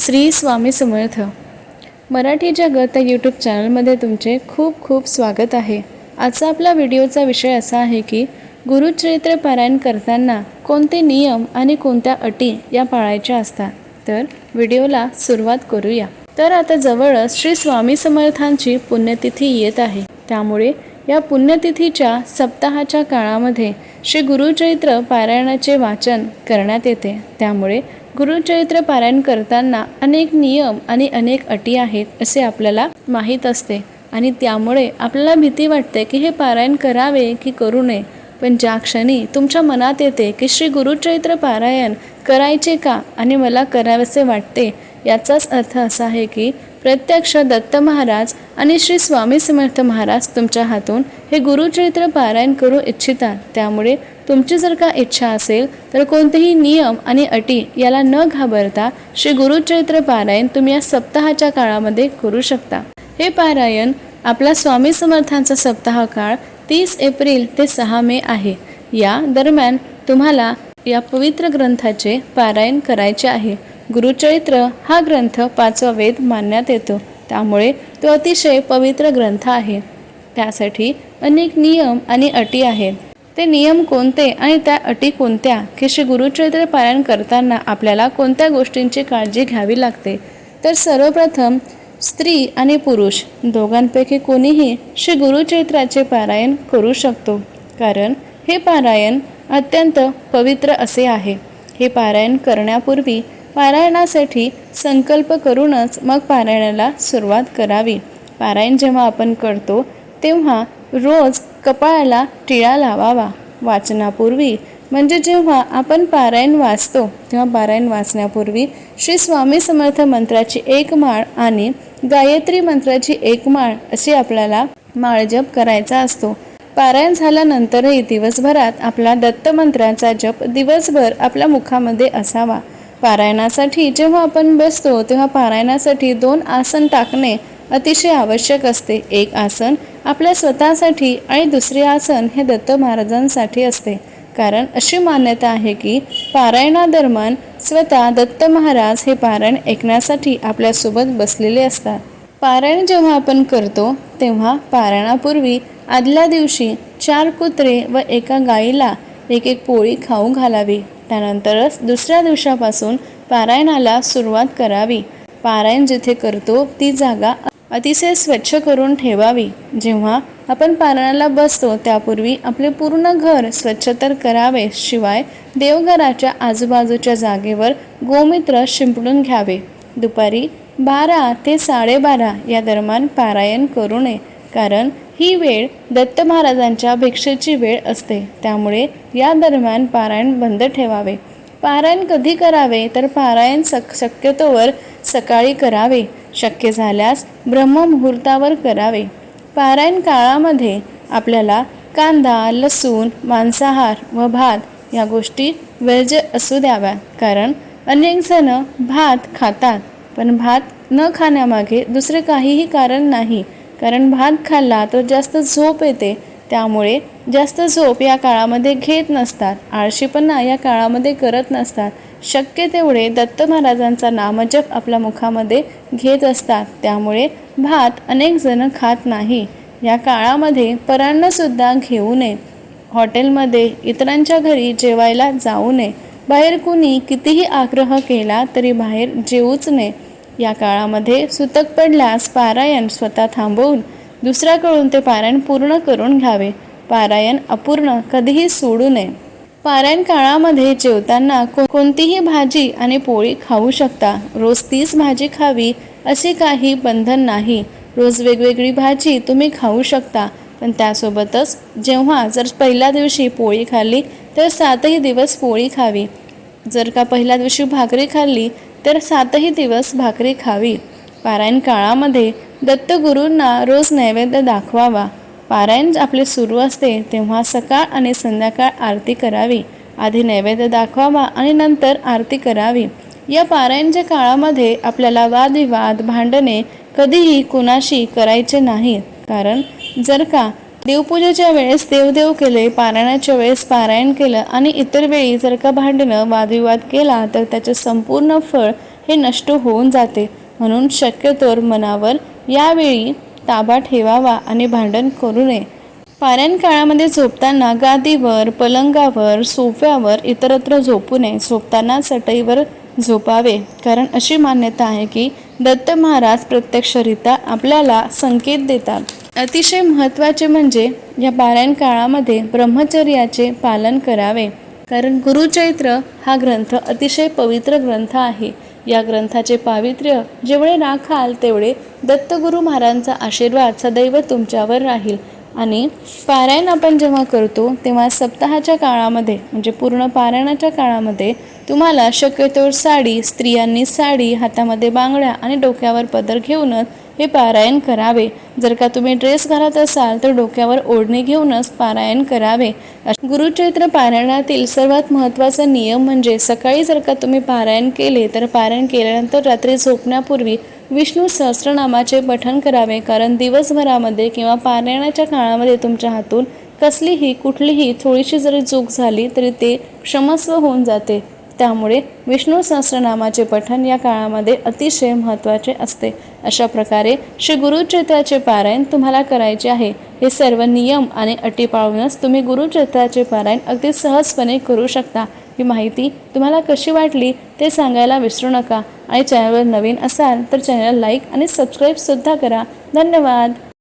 श्री स्वामी समर्थ. मराठी जगत या यूट्यूब चॅनलमध्ये तुमचे खूप खूप स्वागत आहे. आजचा आपला व्हिडिओचा विषय असा आहे की गुरुचरित्र पारायण करताना कोणते नियम आणि कोणत्या अटी या पाळायच्या असतात? तर व्हिडिओला सुरुवात करूया. तर आता जवळच श्री स्वामी समर्थांची पुण्यतिथी येत आहे. त्यामुळे या पुण्यतिथीच्या सप्ताहाच्या काळामध्ये श्री गुरुचरित्र पारायणाचे वाचन करण्यात येते. त्यामुळे गुरुचरित्र पारायण करताना अनेक नियम आणि अनेक अटी आहेत असे आपल्याला माहीत असते. आणि त्यामुळे आपल्याला भीती वाटते की हे पारायण करावे की करू नये. पण ज्या क्षणी तुमच्या मनात येते की श्री गुरुचरित्र पारायण करायचे का आणि मला करावेसे वाटते याचाच अर्थ असा आहे की प्रत्यक्ष दत्त महाराज आणि श्री स्वामी समर्थ महाराज तुमच्या हातून हे गुरुचरित्र पारायण करू इच्छितात. त्यामुळे तुमची जर का इच्छा असेल तर कोणतेही नियम आणि अटी याला न घाबरता श्री गुरुचरित्र पारायण तुम्ही या सप्ताहाच्या काळामध्ये करू शकता. हे पारायण आपला स्वामी समर्थांचा सप्ताह काळ तीस एप्रिल ते सहा मे आहे. या दरम्यान तुम्हाला या पवित्र ग्रंथाचे पारायण करायचे आहे. गुरुचरित्र हा ग्रंथ पाचवा वेद मानण्यात येतो. त्यामुळे तो अतिशय पवित्र ग्रंथ आहे. त्यासाठी अनेक नियम आणि अटी आहेत. ते नियम कोणते आणि त्या अटी कोणत्या की श्री गुरुचरित्र पारायण करताना आपल्याला कोणत्या गोष्टींची काळजी घ्यावी लागते? तर सर्वप्रथम स्त्री आणि पुरुष दोघांपैकी कोणीही श्री गुरुचरित्राचे पारायण करू शकतो. कारण हे पारायण अत्यंत पवित्र असे आहे. हे पारायण करण्यापूर्वी पारायणासाठी संकल्प करूनच मग पारायणाला सुरुवात करावी. पारायण जेव्हा आपण करतो तेव्हा रोज कपाळाला टिळा लावावा. वाचनापूर्वी म्हणजे जेव्हा आपण पारायण वाचतो तेव्हा पारायण वाचण्यापूर्वी श्री स्वामी समर्थ मंत्राची एक माळ आणि गायत्री मंत्राची एक माळ अशी आपल्याला माळजप करायचा असतो. पारायण झाल्यानंतरही दिवसभरात आपला दत्त मंत्राचा जप दिवसभर आपल्या मुखामध्ये असावा. पारायणासाठी जेव्हा आपण बसतो तेव्हा पारायणासाठी दोन आसन टाकणे अतिशय आवश्यक असते. एक आसन आपल्या स्वतःसाठी आणि दुसरे आसन हे दत्त महाराजांसाठी असते. कारण अशी मान्यता आहे की पारायणादरम्यान स्वतः दत्त महाराज हे पारायण ऐकण्यासाठी आपल्यासोबत बसलेले असतात. पारायण जेव्हा आपण करतो तेव्हा पारायणापूर्वी आदल्या दिवशी चार कुत्रे व एका गाईला एक एक पोळी खाऊ घालावी. त्यानंतरच दुसऱ्या दिवसापासून पारायणाला सुरुवात करावी. पारायण जिथे करतो ती जागा अतिशय स्वच्छ करून ठेवावी. जेव्हा आपण पारायणाला बसतो त्यापूर्वी आपले पूर्ण घर स्वच्छ तर करावे शिवाय देवघराच्या आजूबाजूच्या जागेवर गोमित्र शिंपडून घ्यावे. दुपारी बारा ते साडेबारा या दरम्यान पारायण करू नये कारण ही वेळ दत्त महाराजांच्या भिक्षेची वेळ असते. त्यामुळे या दरम्यान पारायण बंद ठेवावे. पारायण कधी करावे? तर पारायण सक शक्यतोवर सकाळी करावे. शक्य झाल्यास ब्रह्ममुहूर्तावर करावे. पारायण काळामध्ये आपल्याला कांदा लसूण मांसाहार व भात या गोष्टी वर्ज असू द्याव्या कारण अनेक जण भात खातात पण भात न खाण्यामागे दुसरे काहीही कारण नाही. कारण भात खाल्ला तर जास्त झोप येते त्यामुळे जास्त झोप या काळामध्ये घेत नसतात. आळशीपणा या काळामध्ये करत नसतात. शक्य तेवढे दत्त महाराजांचा नामजप आपल्या मुखामध्ये घेत असतात. त्यामुळे भात अनेक जण खात नाही. या काळामध्ये परांनासुद्धा घेऊ नये. हॉटेलमध्ये इतरांच्या घरी जेवायला जाऊ नये. बाहेर कुणी कितीही आग्रह केला तरी बाहेर जेवूच नये. या काळामध्ये सुतक पडल्यास पारायण स्वतः थांबवून दुसऱ्याकडून ते पारायण पूर्ण करून घ्यावे. पारायण अपूर्ण कधीही सोडू नये. पारायण काळामध्ये जेवताना कोणतीही भाजी आणि पोळी खाऊ शकता. रोज तीच भाजी खावी असे काही बंधन नाही. रोज वेगवेगळी भाजी तुम्ही खाऊ शकता पण त्यासोबतच जेव्हा जर पहिल्या दिवशी पोळी खाल्ली तर सातही दिवस पोळी खावी. जर का पहिल्या दिवशी भाकरी खाल्ली तर सातही दिवस भाकरी खावी. पारायण काळामध्ये दत्तगुरूंना रोज नैवेद्य दाखवावा. पारायण आपले सुरू असते तेव्हा सकाळ आणि संध्याकाळ आरती करावी. आधी नैवेद्य दाखवावा आणि नंतर आरती करावी. या पारायणच्या काळामध्ये आपल्याला वादविवाद भांडणे कधीही कुणाशी करायचे नाही कारण जर का देवपूजेच्या वेळेस देवदेव केले पारायणाच्या वेळेस पारायण केलं आणि इतर वेळी जर का भांडणं वादविवाद केला तर त्याचे संपूर्ण फळ हे नष्ट होऊन जाते. म्हणून शक्यतोवर मनावर यावेळी ताबा ठेवावा आणि भांडण करू नये. पारायण काळामध्ये झोपताना गादीवर पलंगावर सोफ्यावर इतरत्र झोपू नये. झोपताना चटईवर झोपावे. कारण अशी मान्यता आहे की दत्त महाराज प्रत्यक्षरित्या आपल्याला संकेत देतात. अतिशय महत्त्वाचे म्हणजे या पारायण काळामध्ये ब्रह्मचर्याचे पालन करावे. कारण गुरुचैत्र हा ग्रंथ अतिशय पवित्र ग्रंथ आहे. या ग्रंथाचे पावित्र्य जेवढे राखाल तेवढे दत्तगुरु महाराजांचा आशीर्वाद सदैव तुमच्यावर राहील. आणि पारायण आपण जेव्हा करतो तेव्हा सप्ताहाच्या काळामध्ये म्हणजे पूर्ण पारायणाच्या काळामध्ये तुम्हाला शक्यतो साडी स्त्रियांनी साडी हातामध्ये बांगड्या आणि डोक्यावर पदर घेऊनच हे पारायण करावे. जर का तुम्ही ड्रेस घालत असाल तर डोक्यावर ओढणी घेऊनच पारायण करावे. गुरुचैत्र पारायणातील सर्वात महत्त्वाचा नियम म्हणजे सकाळी जर का तुम्ही पारायण केले तर पारायण केल्यानंतर रात्री झोपण्यापूर्वी विष्णू सहस्रनामाचे पठण करावे. कारण दिवसभरामध्ये किंवा पारायणाच्या काळामध्ये तुमच्या हातून कसलीही कुठलीही थोडीशी जरी चूक झाली तरी ते क्षमस्व होऊन जाते. त्यामुळे विष्णू सहस्रनामाचे पठण या काळामध्ये अतिशय महत्त्वाचे असते. अशा प्रकारे श्री गुरुचरित्राचे पारायण तुम्हाला करायचे आहे. हे सर्व नियम आणि अटी पाळूनच तुम्ही गुरुचरित्राचे पारायण अगदी सहजपणे करू शकता. ही माहिती तुम्हाला कशी वाटली ते सांगायला विसरू नका. आणि चॅनलवर नवीन असाल तर चॅनल लाईक आणि सबस्क्राईबसुद्धा करा. धन्यवाद.